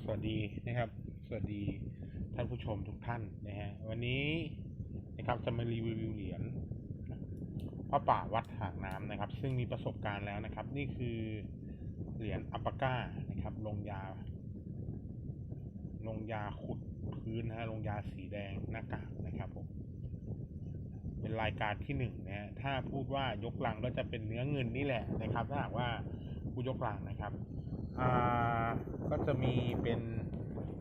สวัสดีนะครับ สวัสดีท่านผู้ชมทุกท่านนะฮะวันนี้นะครับจะมารีวิวเหรียญพระป่าวัดหางน้ำนะครับ ซึ่งมีประสบการณ์แล้วนะครับ นี่คือเหรียญอัปปาก้านะครับ ลงยา ลงยาขุดพื้นนะฮะลงยาสีแดงหน้ากากนะครับผมเป็นรายการที่หนึ่งนะฮะถ้าพูดว่ายกลังก็จะเป็นเนื้อเงินนี่แหละนะครับ ถ้าหากว่าผู้ยกลังนะครับอ่า ก็จะมีเป็น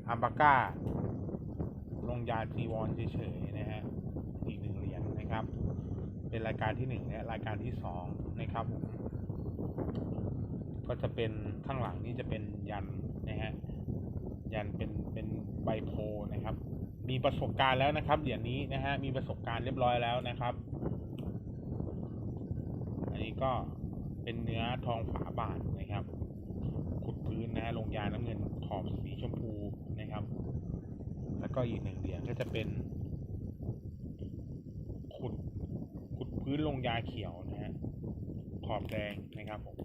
อัมบาก้า ลงยาจีวรเฉยๆนะฮะ อีกหนึ่งเหรียญนะครับ เป็นรายการที่หนึ่งและรายการที่สองนะครับ ก็จะเป็นข้างหลังนี่จะเป็นยันนะฮะ ยันเป็นเป็นใบโพนะครับ มีประสบการณ์แล้วนะครับ เหรียญนี้นะฮะ มีประสบการณ์เรียบร้อยแล้วนะครับ อันนี้ก็เป็นเนื้อทองฝาบาทนะครับ พื้นนะลงยาน้ำเงินขอบสีชมพูนะครับ แล้วก็อีกหนึ่งเหรียญก็จะเป็น ขุดขุดพื้นลงยาเขียวนะฮะขอบแดงนะครับผม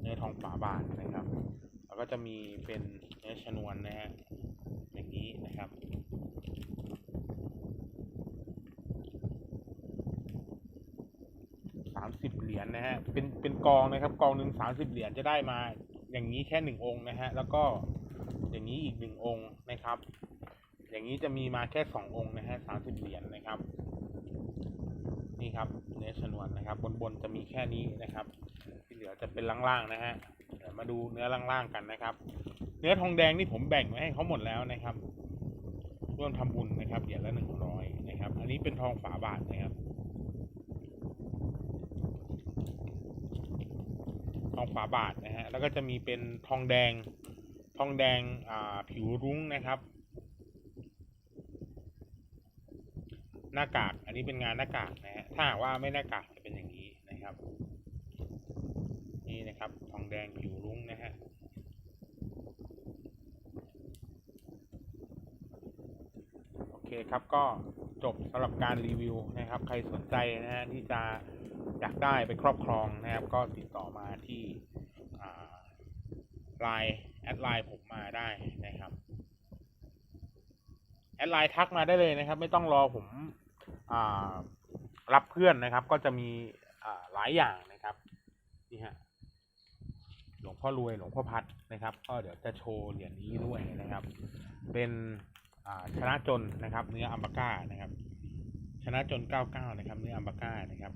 เนื้อทองฝาบาทนะครับ แล้วก็จะมีเป็นเนื้อชนวนนะฮะอย่างนี้นะครับสามสิบเหรียญนะฮะ เป็น เป็นกองนะครับ กองหนึ่งสามสิบเหรียญจะได้มา อย่างนี้แค่หนึ่งองค์นะฮะ แล้วก็อย่างนี้อีกหนึ่งองค์นะครับ อย่างนี้จะมีมาแค่สององค์นะฮะสามสิบเหรียญนะครับ นี่ครับเนื้อชนวนนะครับ บนบนจะมีแค่นี้นะครับ ที่เหลือจะเป็นล่างๆนะฮะมาดูเนื้อล่างๆกันนะครับ เนื้อทองแดงนี่ผมแบ่งไว้ให้เขาหมดแล้วนะครับร่วมทำบุญนะครับเหรียญละหนึ่งร้อยนะครับ อันนี้เป็นทองฝาบาทนะครับ ทองฝาบาทนะฮะแล้วก็จะมีเป็นทองแดงทองแดงอ่าผิวรุ้งนะครับ หน้ากากอันนี้เป็นงานหน้ากากนะฮะถ้าหากว่าไม่หน้ากากจะเป็นอย่างนี้นะครับ นี่นะครับทองแดงผิวรุ้งนะฮะโอเคครับก็จบสำหรับการรีวิวนะครับ ใครสนใจนะฮะที่จะ อยากได้ไปครอบครองนะครับ ก็ติดต่อมาที่ไลน์แอดไลน์ผมมาได้นะครับแอดไลน์ทักมาได้เลยนะครับ ไม่ต้องรอผมอรับเพื่อนนะครับ ก็จะมีหลายอย่างนะครับนี่ฮะหลวงพ่อรวยหลวงพ่อพัดนะครับ ก็เดี๋ยวจะโชว์เหรียญนี้ด้วยนะครับ เป็นชนะจนนะครับ เนื้ออัมบาก้านะครับ ชนะจน 99 นะครับ เนื้ออัมบาก้านะครับ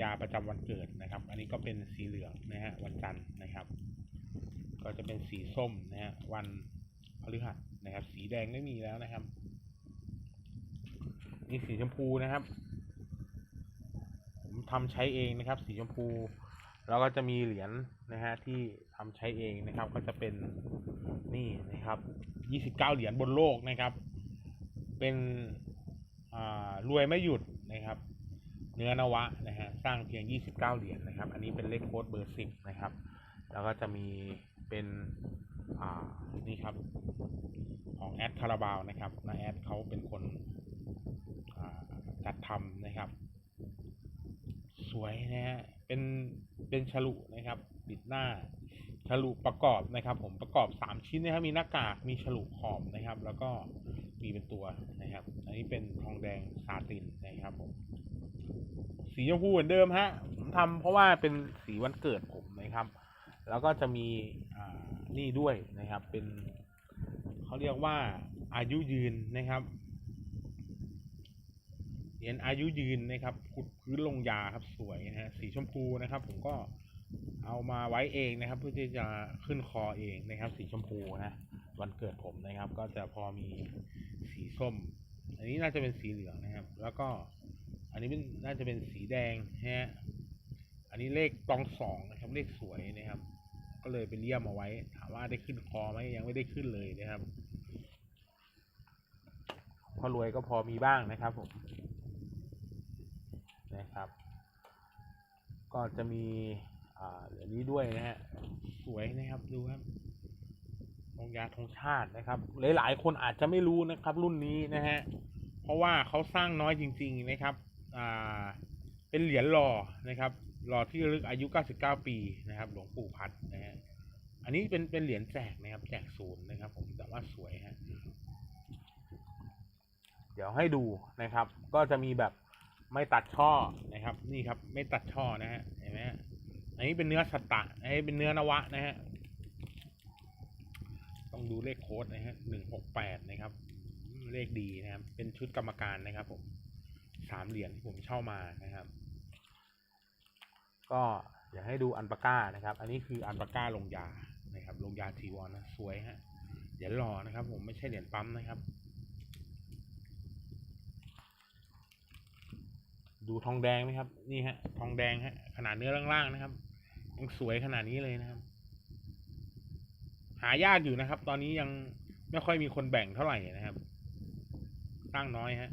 ยาประจำวันเกิดนะครับ อันนี้ก็เป็นสีเหลืองนะฮะวันจันทร์นะครับ ก็จะเป็นสีส้มนะฮะวันพฤหัสนะครับ สีแดงไม่มีแล้วนะครับนี่สีชมพูนะครับ ผมทำใช้เองนะครับ สีชมพู แล้วก็จะมีเหรียญนะฮะที่ทำใช้เองนะครับ ก็จะเป็นนี่นะครับ29เหรียญบนโลกนะครับ เป็นอ่ารวยไม่หยุดนะครับ เนื้อนวะนะฮะ สร้งเพียง 29 เหรียญนะครับ อันนี้เป็นเลขโค้ดเบอร์ 10 นะครับ แล้วก็จะมีเป็นอ่านี่ครับของแอดคาราบาวนะครับนาแอดเขาเป็นคนจัดทำนะครับ สวยนะฮะเป็นเป็นฉลุนะครับปิดหน้าฉลุประกอบนะครับ ผมประกอบสามชิ้นนะครับมีหน้ากากมีฉลุขอบนะครับ แล้วก็มีเป็นตัวนะครับ อันนี้เป็นทองแดงซาตินนะครับผม สีชมพูเหมือนเดิมฮะผมทำเพราะว่าเป็นสีวันเกิดผมนะครับ แล้วก็จะมีนี่ด้วยนะครับ เป็นเขาเรียกว่าอายุยืนนะครับเหรียญอายุยืนนะครับขุดพื้นลงยาครับสวยนะฮะสีชมพูนะครับ ผมก็เอามาไว้เองนะครับ เพื่อที่จะขึ้นคอเองนะครับ สีชมพูนะวันเกิดผมนะครับ ก็จะพอมีสีส้ม อันนี้น่าจะเป็นสีเหลืองนะครับ แล้วก็ นนี้นน่าจะเป็นสีแดงฮะอันนี้เลขตองสองนะครับ เลขสวยนะครับ ก็เลยเป็นเลี่ยมเอาไว้ ถามว่าได้ขึ้นคอไหมยังไม่ได้ขึ้นเลยนะครับ พอรวยก็พอมีบ้างนะครับผมนะครับ ก็จะมีอ่าเหลือนี้ด้วยนะฮะสวยนะครับดูครับธงยาธงชาตินะครับ หลาย ๆ คนอาจจะไม่รู้นะครับ รุ่นนี้นะฮะเพราะว่าเขาสร้างน้อยจริง ๆ นะครับ เป็นเหรียญหล่อนะครับหล่อที่ลึกอายุ 99 ปีนะครับ หลวงปู่พัดนะฮะอันนี้เป็นเป็นเหรียญแจกนะครับ แจกศูนย์นะครับ ผมแต่ว่าสวยฮะเดี๋ยวให้ดูนะครับ ก็จะมีแบบไม่ตัดช่อนะครับ นี่ครับ ไม่ตัดช่อนะฮะเห็นไหมอันนี้เป็นเนื้อสตะอันนี้เป็นเนื้อนวะนะฮะต้องดูเลขโค้ดนะฮะหนึ่งหกแปดนะครับ เลขดีนะครับ เป็นชุดกรรมการนะครับผม สามเหรียญที่ผมเช่ามานะครับ ก็อยากให้ดูอันปาก้านะครับ อันนี้คืออันปาก้าลงยานะครับ ลงยาทีวอนนะสวยฮะเหรียญหล่อนะครับ ผมไม่ใช่เหรียญปั๊มนะครับ ดูทองแดงไหมครับ นี่ฮะ ทองแดงฮะขนาดเนื้อล่างๆนะครับยังสวยขนาดนี้เลยนะครับ หายากอยู่นะครับ ตอนนี้ยังไม่ค่อยมีคนแบ่งเท่าไหร่นะครับ ตั้งน้อยฮะ